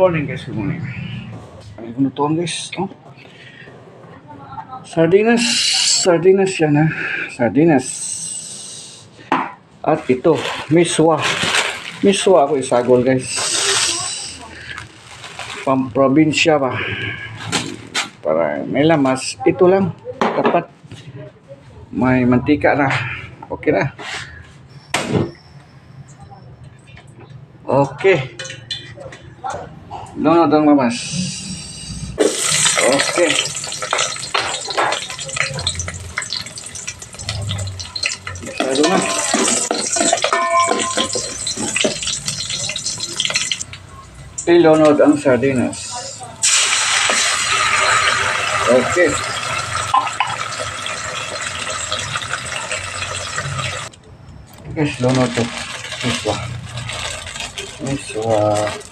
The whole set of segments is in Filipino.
morning guys, good morning. Ano ko lutuan guys, no? Sardinas, sardinas yan ha. Sardinas. At ito, miswa. Miswa ako isagol guys. Pamprobinsya ba? Para may lamas. Ito lang. Dapat may mantika na. Okay na. Okay. Lunod ang mamas. Okay. Masyado na. Ilunod ang sardinas. Okay. Guys, lunod to. Miswa. Miswa.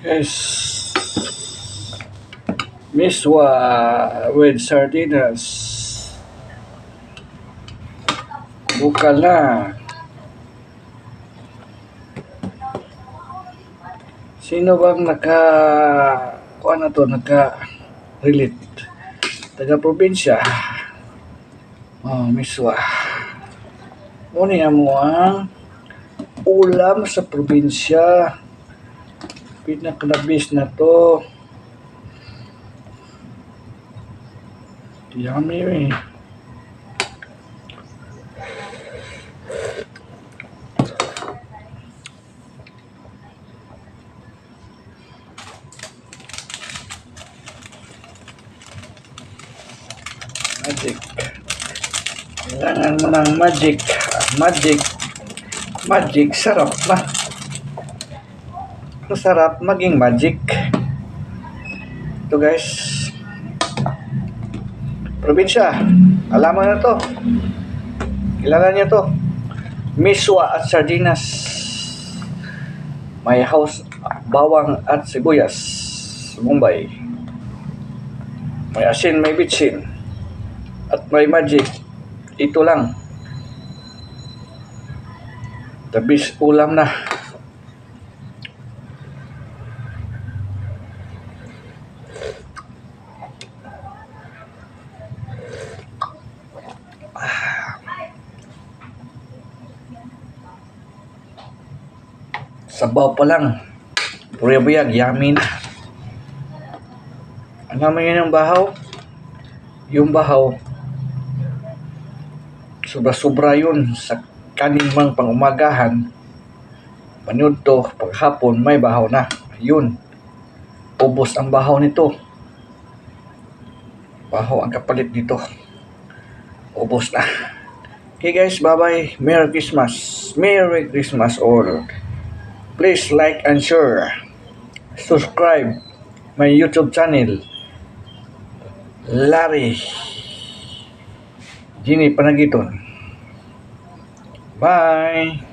Guys, miswa with sardinas. Bukal. Sino bang naka kuha na to naka relate taga probinsya oh miswa Muna mo ang ulam sa probinsya pinakalabis na to yummy eh Magic. Kailangan mo ng magic. Magic. Magic. Sarap ba? Masarap maging magic. Ito guys. Probinsya. Alam mo na to. Kailangan niya to. Miswa at sardinas. May house bawang at sibuyas. Mumbai. May asin, may bitsin. At may magic. Ito lang. Tabis ulam na. Sabaw pa lang. Puriyabuyag, yummy na. Ano naman yun yung bahaw? Yung bahaw, sobra-sobra yun sa kanin mang pangumagahan. Panood to, paghapon, may bahaw na. Yun. Ubos ang bahaw nito. Bahaw ang kapalit dito. Ubos na. Okay guys, bye-bye. Merry Christmas. Merry Christmas all. Please like and share. Subscribe my YouTube channel. Larry Gini Panagiton. Bye!